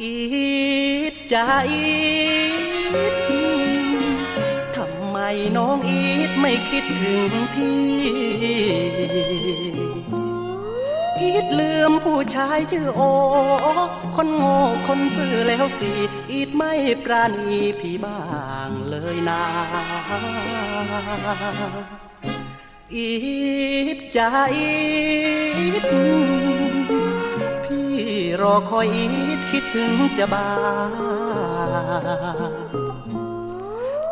จะอีททำไมน้องอีทไม่คิดถึงพี่อีทลืมผู้ชายชื่อโอ คนโง่คนซื่อแล้วสิอีทไม่ปราณีพี่บ้างเลยนะอีทจอีทพี่ รอคอยอีทคิดถึงจะบา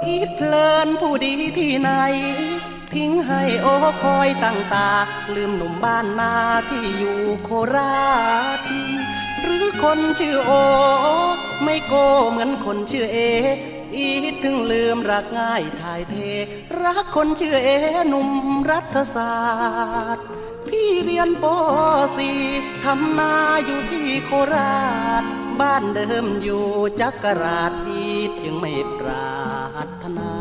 อีทเพลินผู้ดีที่ไหน ทิ้งให้โอ้คอยตั้งตา ลืมหนุ่มบ้านนาที่อยู่โคราช หรือคนชื่อโอ ไม่โกเหมือนคนชื่อเอ อีทถึงลืมรักง่ายถ่ายเท รักคนชื่อเอหนุ่มรัฐศาสตร์ พี่เรียนปสีทำนาอยู่ที่โคราช บ้านเดิมอยู่จักราชพี่จึงไม่ปรารถนา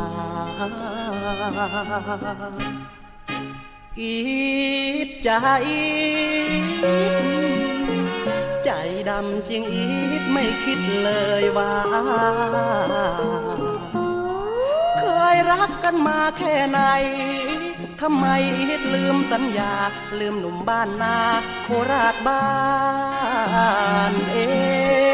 อีทใจใจดำจริงอีทไม่คิดเลยว่า เคยรักกันมาแค่ไหนทำไมอีทลืมสัญญา ลืมหนุ่มบ้านนา โคราชบ้านเอง